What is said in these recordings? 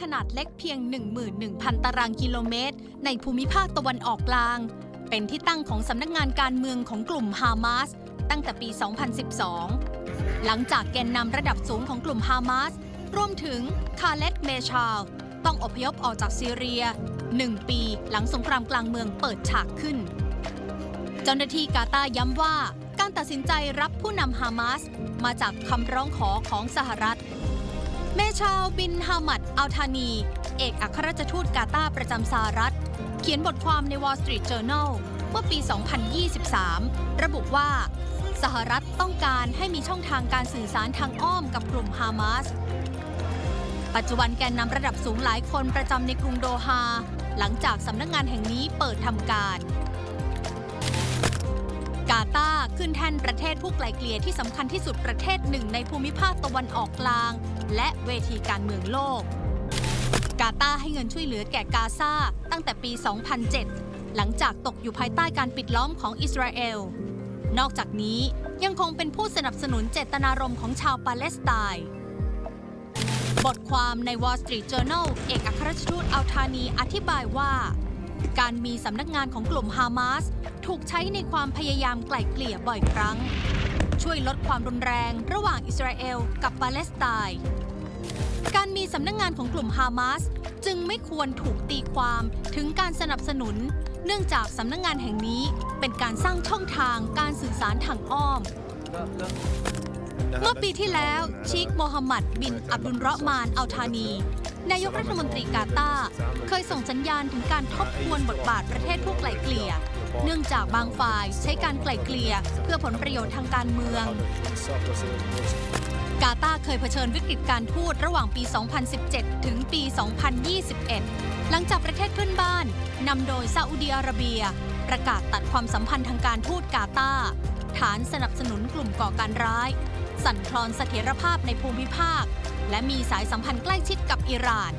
ขนาดเล็กเพียง 11,000 ตารางกิโลเมตร ในภูมิภาคตะวันออกกลาง เป็นที่ตั้งของสำนักงานการเมืองของกลุ่มฮามาสตั้งแต่ปี 2012 หลังจากแกนนำระดับสูงของกลุ่มฮามาสรวมถึงคาเลตเมชาล ต้องอพยพออกจากซีเรีย 1 ปีหลังสงครามกลางเมืองเปิดฉากขึ้น เจ้าหน้าที่กาตาย้ำว่าการตัดสินใจรับผู้นำฮามาสมาจากคำร้องขอของสหรัฐ เมชาลบินฮามัดอัลธานี เอกอัครราชทูตกาตาร์ประจำสหรัฐ เขียนบทความใน Wall Street Journal เมื่อปี 2023 ระบุว่า สหรัฐต้องการให้มีช่องทางการสื่อสารทางอ้อมกับกลุ่มฮามาสปัจจุบันแกนนำระดับสูงหลายคนประจำในกรุงโดฮา หลังจากสำนักงานแห่งนี้เปิดทำการ กาตาร์ขึ้นแท่นประเทศผู้ไกลเกลี่ยที่สำคัญที่สุดประเทศหนึ่งในภูมิภาคตะวันออกกลาง และเวทีการเมืองโลก กาตาร์ให้เงินช่วยเหลือแก่กาซาตั้งแต่ปี 2007 หลังจากตกอยู่ภายใต้การปิดล้อมของอิสราเอล นอกจากนี้ยังคงเป็นผู้สนับสนุนเจตนารมณ์ของชาวปาเลสไตน์บทความใน Wall Street Journal เอกอัครราชทูตอัลธานีอธิบายว่า การมีสำนักงานของกลุ่มฮามาสถูกใช้ในความพยายามไกล่เกลี่ยบ่อยครั้ง ช่วยลดความรุนแรงระหว่างอิสราเอลกับปาเลสไตน์การมีสำนักงานของกลุ่มฮามาสจึงไม่ควรถูกตีความถึงการสนับสนุน เนื่องจากสำนักงานแห่งนี้เป็นการสร้างช่องทางการสื่อสารทางอ้อม เมื่อปีที่แล้วชีคโมฮัมหมัดบินอับดุลเราะห์มานอัลธานี นายกรัฐมนตรีกาตาร์เคยส่งสัญญาณถึงการทบทวนบทบาทประเทศผู้ไกล่เกลี่ย เนื่องจากบางฝ่ายใช้การไกล่เกลี่ยเพื่อผลประโยชน์ทางการเมือง กาตาร์เคยเผชิญวิกฤตการทูตระหว่างปี 2017 ถึงปี 2021 หลังจากประเทศเพื่อนบ้านนำโดยซาอุดีอาระเบีย ประกาศตัดความสัมพันธ์ทางการทูตกาตาร์ฐานสนับสนุนกลุ่มก่อการร้าย สั่นคลอนเสถียรภาพในภูมิภาค และมีสายสัมพันธ์ใกล้ชิดกับอิหร่าน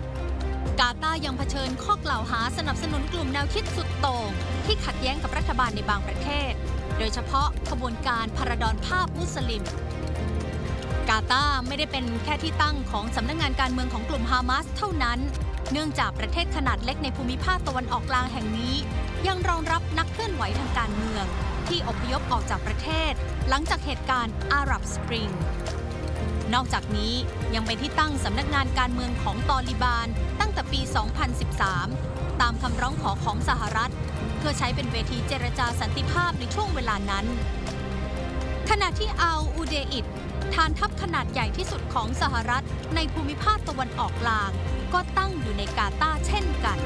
กาตาร์ยังเผชิญข้อกล่าวหาสนับสนุนกลุ่มแนวคิดสุดโต่งที่ขัดแย้งกับรัฐบาลในบางประเทศ โดยเฉพาะขบวนการพาราดอนภาพมุสลิม กาตาร์ไม่ได้เป็นแค่ที่ตั้งของสำนักงานการเมืองของกลุ่มฮามาสเท่านั้น เนื่องจากประเทศขนาดเล็กในภูมิภาคตะวันออกกลางแห่งนี้ ยังรองรับนักเคลื่อนไหวทางการเมือง ที่อพยพออกจากประเทศ หลังจากเหตุการณ์อาหรับสปริง นอกจากนี้ยังเป็นที่ตั้งสำนักงานการเมืองของตอลิบาน ตั้งแต่ปี 2013 ตามคำร้องขอของสหรัฐ เพื่อใช้เป็นเวทีเจรจาสันติภาพในช่วงเวลานั้น ขณะที่อัลอูเดอิดฐานทัพขนาดใหญ่ที่สุดของสหรัฐในภูมิภาคตะวันออกกลาง ก็ตั้งอยู่ในกาตาร์เช่นกัน